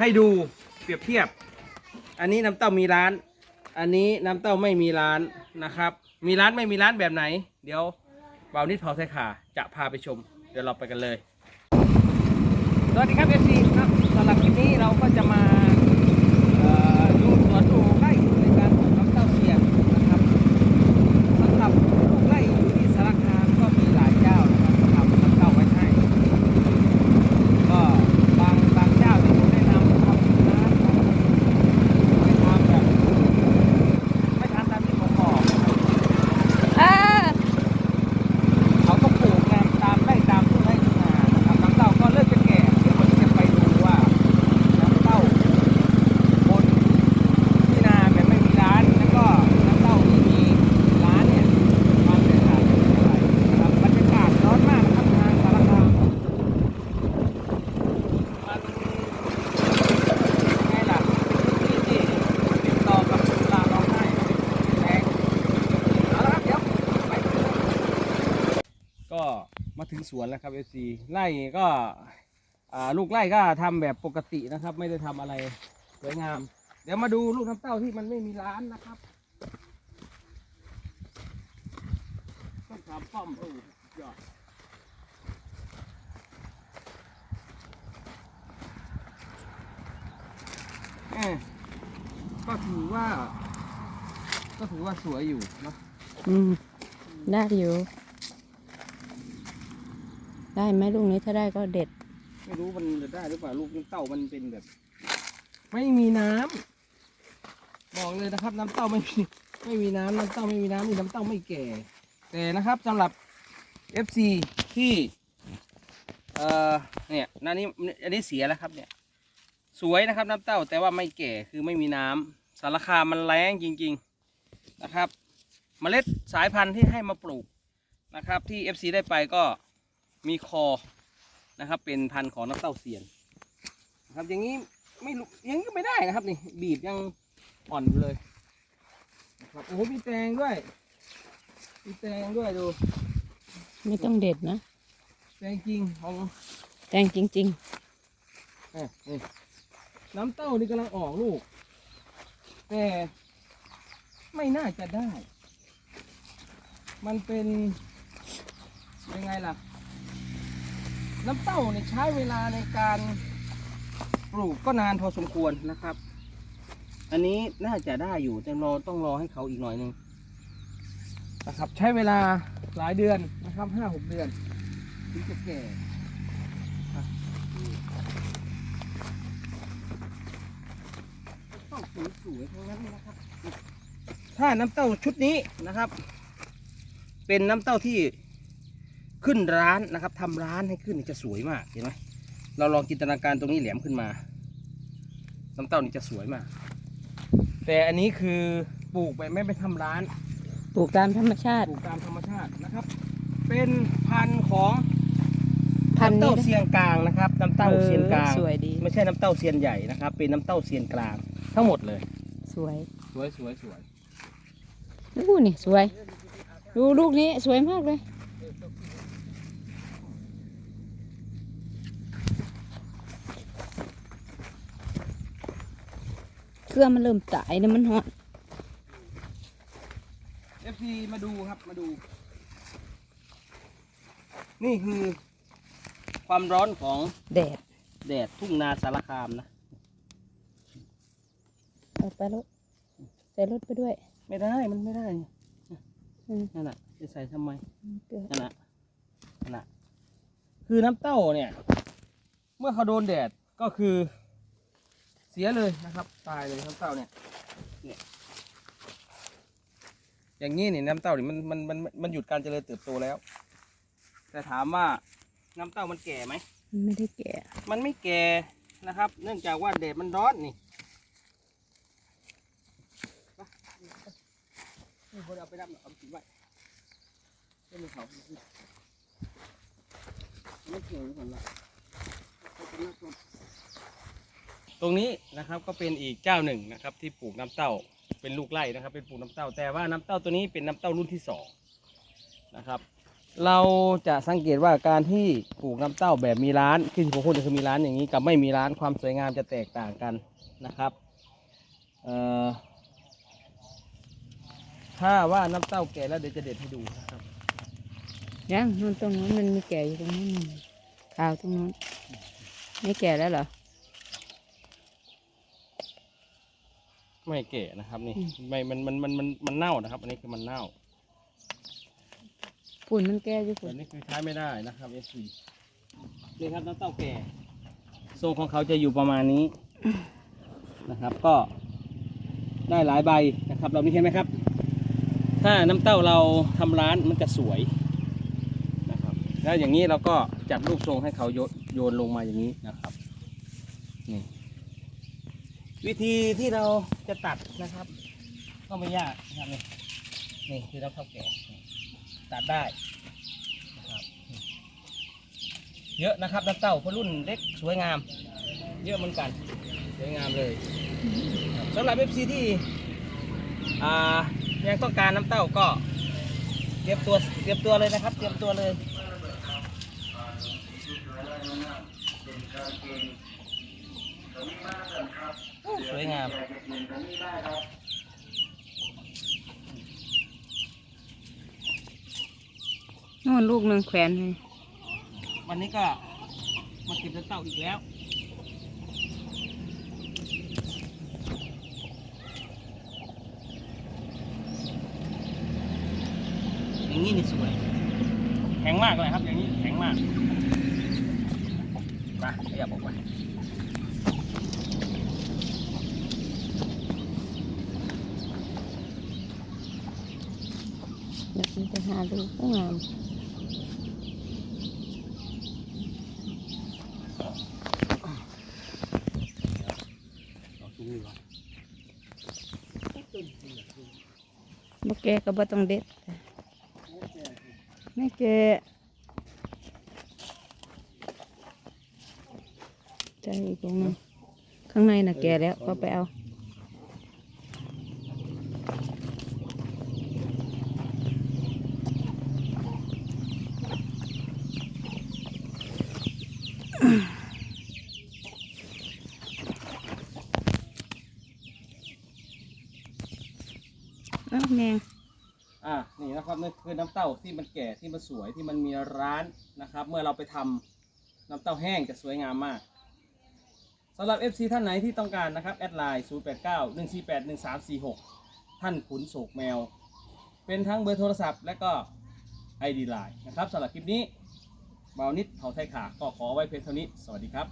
ให้ดูเปรียบเทียบ อันนี้น้ำเต้ามีร้าน อันนี้น้ำเต้าไม่มีร้านนะครับ มีร้านไม่มีร้านแบบไหน เดี๋ยวเบานิดเผาไทยขาจะพาไปชม เดี๋ยวเราไปกันเลย สวัสดีครับเอฟซีครับสำหรับคลิปนี้เราก็จะมาเอ่อดูสวนดูไร่ในการปลูกน้ำเต้าเสียนนะครับสำหรับลูกไร่อยู่ที่สารคามก็มีหลายเจ้านะครับทำน้ำเต้าไว้ให้ ก็บางบางเจ้าที่ผมแนะนำทำนะไม่ทำแบบไม่ทำตามที่ผมบอก อ่า เขาก็ปลูกงามตามไร่ตามทุ่งไร่ทุ่งนานะครับน้ำเต้าก็เริ่มจะแก่เดี๋ยววันนี้จะไปดูว่าน้ำเต้าบนที่นาแบบไม่มีร้านแล้วก็น้ำเต้าที่มีร้านเนี่ยความแตกต่างกันอย่างไรนะครับบรรยากาศร้อนมากนะครับทางสารคามมันไงล่ะเป็นที่ที่ติดต่อกับเวลาร้องไห้แรงเอาละครับเดี๋ยวไปดูเลย ก็ มาถึงสวนแล้วครับเอซีไร่ก็ลูกไร่ก็ทำแบบปกตินะครับ ไม่ได้ทำอะไรสวยงาม เดี๋ยวมาดูลูกน้ำเต้าที่มันไม่มีร้านนะครับต้นขามป้อมโอ้ยอดก็ถือว่า ก็ถือว่าสวยอยู่เนะอืมได้อยู่ ได้ไหมลูกนี้ถ้าได้ก็เด็ด ไม่รู้มันจะได้หรือเปล่าลูกน้ำเต้ามันเป็นแบบ ไม่มีน้ำบอกเลยนะครับ น้ำเต้าไม่มีไม่มีน้ำน้ำเต้าไม่มีน้ำนี่น้ำเต้าไม่แก่ แต่นะครับสำหรับ FC ที่เอ่อเนี่ยนานี้อันนี้เสียแล้วครับเนี่ยสวยนะครับน้ำเต้าแต่ว่าไม่แก่คือไม่มีน้ำสารคามมันแรงจริง ๆนะครับ เมล็ดสายพันธุ์ที่ให้มาปลูกนะครับที่ FC ได้ไปก็ มีคอนะครับ เป็นพันธุ์ของน้ำเต้าเซียนนะครับ อย่างนี้ไม่รู้อยังนี้ก็ไม่ได้นะครับนี่บีบยังอ่อนอยู่เลยนะครับโอ้โหมีแตงด้วย มีแตงด้วยดู ไม่ต้องเด็ดนะ แตงจริงของแตงจริงเอ้ยนี่น้ำเต้านี่กำลังออกลูก แต่ไม่น่าจะได้ มันเป็นยังไงล่ะ น้ำเต้าเนี่ยใช้เวลาในการปลูกก็นานพอสมควรนะครับ อันนี้น่าจะได้อยู่แต่รอต้องรอให้เขาอีกหน่อยหนึงนะครับ ใช้เวลาหลายเดือนนะครับห้าหกเดือนถึงจะแก่ต้องสวยๆทั้งนั้นนะครับ ถ้าน้ำเต้าชุดนี้นะครับ เป็นน้ำเต้าที่ ขึ้นร้านนะครับทำร้านให้ขึ้นนี่จะสวยมากเห็นไหมเราลองจินตนาการตรงนี้แหลมขึ้นมา น้ำเต้านี่จะสวยมาก แต่อันนี้คือปลูกไปไม่ไปทำร้านๆปลูกตามธรรมชาติปลูกตามธรรมชาตินะครับ เป็นพันธุ์ของพันธุ์น้ำนี้เต้าเซียนกลางนะครับ น้ำเต้าเซียนกลางเออสวยดี ไม่ใช่น้ำเต้าเซียนใหญ่นะครับ เป็นน้ำเต้าเซียนกลาง ทั้งหมดเลย สวยสวยสวยสวย ดูนี่สวย ดูลูกนี้สวยมากเลย เครื่องมันเริ่มตายเนี่ยมันหอนเอฟซีมาดูครับมาดู นี่คือความร้อนของแดดแดดทุ่งนาสารคามนะ เอาไปรถใส่รถไปด้วยไม่ได้มันไม่ได้อืมนั่นแหะจะใส่ทำไมเกลือนั่นแหละนั่นแหละคือน้ำเต้าเนี่ย เมื่อเขาโดนแดดก็คือเสียเลยนะครับ ตายเลยน้ำเต้าเนี่ยเนี่ย อย่างนี้เนี่ยน้ำเต้าเนี่ยมันมันมันมันหยุดการเจริญเติบโตแล้ว แต่ถามว่าน้ำเต้ามันแก่ไหมมันไม่ได้แก่ มันไม่แก่นะครับ เนื่องจากว่าแดดมันร้อนนี่ไปนี่คนเอาไปรับเอาไปกินไว้ไม่มีเขาไม่เกี่ยวกันละ ตรงนี้นะครับก็เป็นอีกเจ้าหนึ่งนะครับที่ปลูกน้ำเต้าเป็นลูกไร่นะครับ เป็นปลูกน้ำเต้า แต่ว่าน้ำเต้าตัวนี้เป็นน้ำเต้ารุ่นที่สองนะครับเราจะสังเกตว่าการที่ปลูกน้ำเต้าแบบมีร้านที่ผมพูดคือมีร้านอย่างนี้กับไม่มีร้านความสวยงามจะแตกต่างกันนะครับเอ่อถ้าว่าน้ำเต้าแก่แล้วเดี๋ยวจะเด็ดให้ดูนะครับยังนู่นตรงนู้นมันมีแก่อยู่ตรงนู้นขาวตรงนู้นไม่แก่แล้วเหรอ ไม่แก่นะครับนี่อืมไม่มันมันมันมันมันเน่านะครับ อันนี้คือมันเน่าฝุ่นมันแก่อยู่แต่ฝุ่นนี่คือใช้ไม่ได้นะครับเอซีนี่ครับน้ำเต้าแก่ทรงของเขาจะอยู่ประมาณนี้นะครับ ก็ได้หลายใบนะครับ เราไม่เห็นไหมครับ ถ้าน้ำเต้าเราทำร้านมันจะสวยนะครับ แล้วอย่างนี้เราก็จัดรูปทรงให้เขาโยนโยนลงมาอย่างนี้นะครับนี่ วิธีที่เราจะตัดนะครับ ก็ไม่ยากนะครับนี่นี่คือน้ำเต้าแก่ตัดได้นะครับเยอะนะครับน้ำเต้าเพราะรุ่นเล็กสวยงาม เยอะเหมือนกันสวยงามเลยสำหรับเอฟซีที่ยังต้องการน้ำเต้าก็เตรียมตัวเตรียมตัวเลยนะครับ เตรียมตัวเลย สวยงามนู่นลูกหนึ่งแขวนให้วันนี้ก็มาเก็บน้ำเต้าอีกแล้ว อย่างนี้นี่สวย แข็งมากเลยครับ อย่างนี้แข็งมาก มาขยับออกไป เดี๋ยวมันจะหาลูกก็งามเอาซุ้มนี่ก่อน บ่แก่ก็บ่ต้องเด็ดไม่แก่ใจอีกตรงนึง แล้วก็ไปเอาอ้าวแมงอ่านี่นะครับนี่คือน้ำเต้าที่มันแก่ที่มันสวยที่มันมีร้านนะครับ เมื่อเราไปทำน้ำเต้าแห้งจะสวยงามมากสำหรับ FC ท่านไหนที่ต้องการนะครับแอดไลน์0 8 9 1 4 8 1 3 4 6 ท่านขุนโศกแมว เป็นทั้งเบอร์โทรศัพท์และก็ ID ไลน์นะครับสำหรับคลิปนี้เบานิดเผาไทยขาก็ขอไว้เพียงเท่านี้ สวัสดีครับ